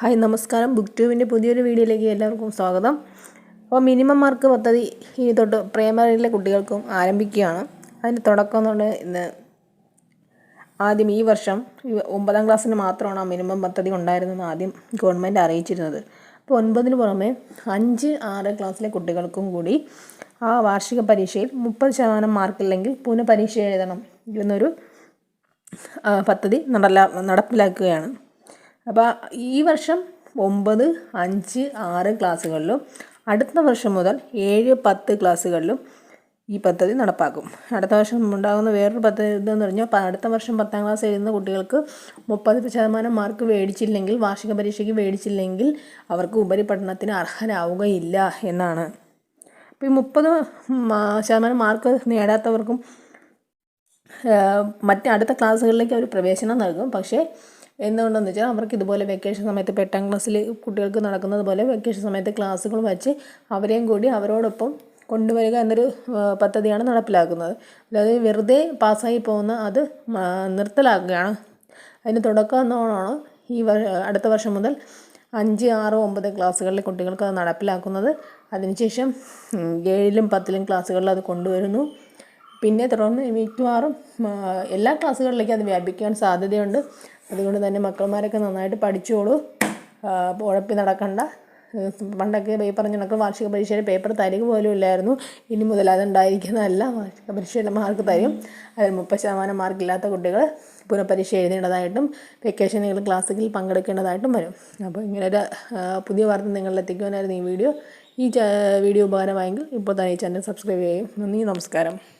Hi നമസ്കാരം. Book ട്യൂബിന്റെ പുതിയൊരു വീഡിയോയിലേക്ക് എല്ലാവർക്കും സ്വാഗതം. അപ്പോൾ മിനിമം മാർക്ക് പദ്ധതി ഇനി തൊട്ട് പ്രൈമറിയിലെ കുട്ടികൾക്കും ആരംഭിക്കുകയാണ്. അതിന്റെ തുടക്കം എന്ന് പറഞ്ഞാൽ ഇന്ന് ആദ്യം ഈ വർഷം ഒമ്പതാം ക്ലാസ്സിന് മാത്രമാണ് ആ മിനിമം പദ്ധതി ഉണ്ടായിരുന്നതെന്ന് ആദ്യം ഗവൺമെന്റ് അറിയിച്ചിരുന്നത്. അപ്പോൾ ഒൻപതിന് പുറമെ അഞ്ച് ആറ് ക്ലാസ്സിലെ കുട്ടികൾക്കും കൂടി ആ വാർഷിക പരീക്ഷയിൽ മുപ്പത് ശതമാനം മാർക്കില്ലെങ്കിൽ പുനഃപരീക്ഷ എഴുതണം എന്നൊരു പദ്ധതി നടപ്പിലാക്കുകയാണ്. അപ്പോൾ ഈ വർഷം ഒമ്പത് അഞ്ച് ആറ് ക്ലാസ്സുകളിലും അടുത്ത വർഷം മുതൽ ഏഴ് പത്ത് ക്ലാസ്സുകളിലും ഈ പദ്ധതി നടപ്പാക്കും. അടുത്ത വർഷം ഉണ്ടാകുന്ന വേറൊരു പദ്ധതി ഇതെന്ന് പറഞ്ഞാൽ അടുത്ത വർഷം പത്താം ക്ലാസ് എഴുതുന്ന കുട്ടികൾക്ക് മുപ്പത് ശതമാനം മാർക്ക് മേടിച്ചില്ലെങ്കിൽ വാർഷിക പരീക്ഷയ്ക്ക് മേടിച്ചില്ലെങ്കിൽ അവർക്ക് ഉപരിപഠനത്തിന് അർഹരാവുകയില്ല എന്നാണ്. അപ്പോൾ ഈ മുപ്പത് ശതമാനം മാർക്ക് നേടാത്തവർക്കും മറ്റ് അടുത്ത ക്ലാസ്സുകളിലേക്ക് അവർ പ്രവേശനം നൽകും. പക്ഷേ എന്തുകൊണ്ടെന്ന് വെച്ചാൽ അവർക്ക് ഇതുപോലെ വെക്കേഷൻ സമയത്ത് ഇപ്പോൾ എട്ടാം ക്ലാസ്സിൽ കുട്ടികൾക്ക് നടക്കുന്നത് പോലെ വെക്കേഷൻ സമയത്ത് ക്ലാസ്സുകൾ വച്ച് അവരെയും കൂടി അവരോടൊപ്പം കൊണ്ടുവരിക എന്നൊരു പദ്ധതിയാണ് നടപ്പിലാക്കുന്നത്. അതായത് വെറുതെ പാസ്സായി പോകുന്ന അത് നിർത്തലാക്കുകയാണ്. അതിന് തുടക്കം എന്നോണമാണ് ഈ അടുത്ത വർഷം മുതൽ അഞ്ച് ആറ് ഒമ്പത് ക്ലാസ്സുകളിലെ കുട്ടികൾക്ക് അത് നടപ്പിലാക്കുന്നത്. അതിനുശേഷം ഏഴിലും പത്തിലും ക്ലാസ്സുകളിൽ അത് കൊണ്ടുവരുന്നു. പിന്നെ തുടർന്ന് മിക്കവാറും എല്ലാ ക്ലാസ്സുകളിലേക്കും അത് വ്യാപിക്കാൻ സാധ്യതയുണ്ട്. അതുകൊണ്ട് തന്നെ മക്കൾമാരൊക്കെ നന്നായിട്ട് പഠിച്ചോളൂ. ഉഴപ്പി നടക്കണ്ട. പണ്ടൊക്കെ പേപ്പർ ഞങ്ങൾക്ക് വാർഷിക പരീക്ഷയിൽ പേപ്പർ തരിക പോലും ഇല്ലായിരുന്നു. ഇനി മുതൽ അതുണ്ടായിരിക്കുന്നതല്ല. വാർഷിക പരീക്ഷയുടെ മാർക്ക് തരും. അതിൽ മുപ്പത് ശതമാനം മാർക്കില്ലാത്ത കുട്ടികൾ പുനഃപരീക്ഷ എഴുതേണ്ടതായിട്ടും വെക്കേഷനുകൾ ക്ലാസ്സിൽ പങ്കെടുക്കേണ്ടതായിട്ടും വരും. അപ്പോൾ ഇങ്ങനൊരു പുതിയ വാർത്ത നിങ്ങളിലെത്തിക്കുവാനായിരുന്നു ഈ വീഡിയോ. ഈ വീഡിയോ ഉപകാരമായെങ്കിൽ ഇപ്പോൾ തന്നെ ഈ ചാനൽ സബ്സ്ക്രൈബ് ചെയ്യും നന്ദി നമസ്കാരം.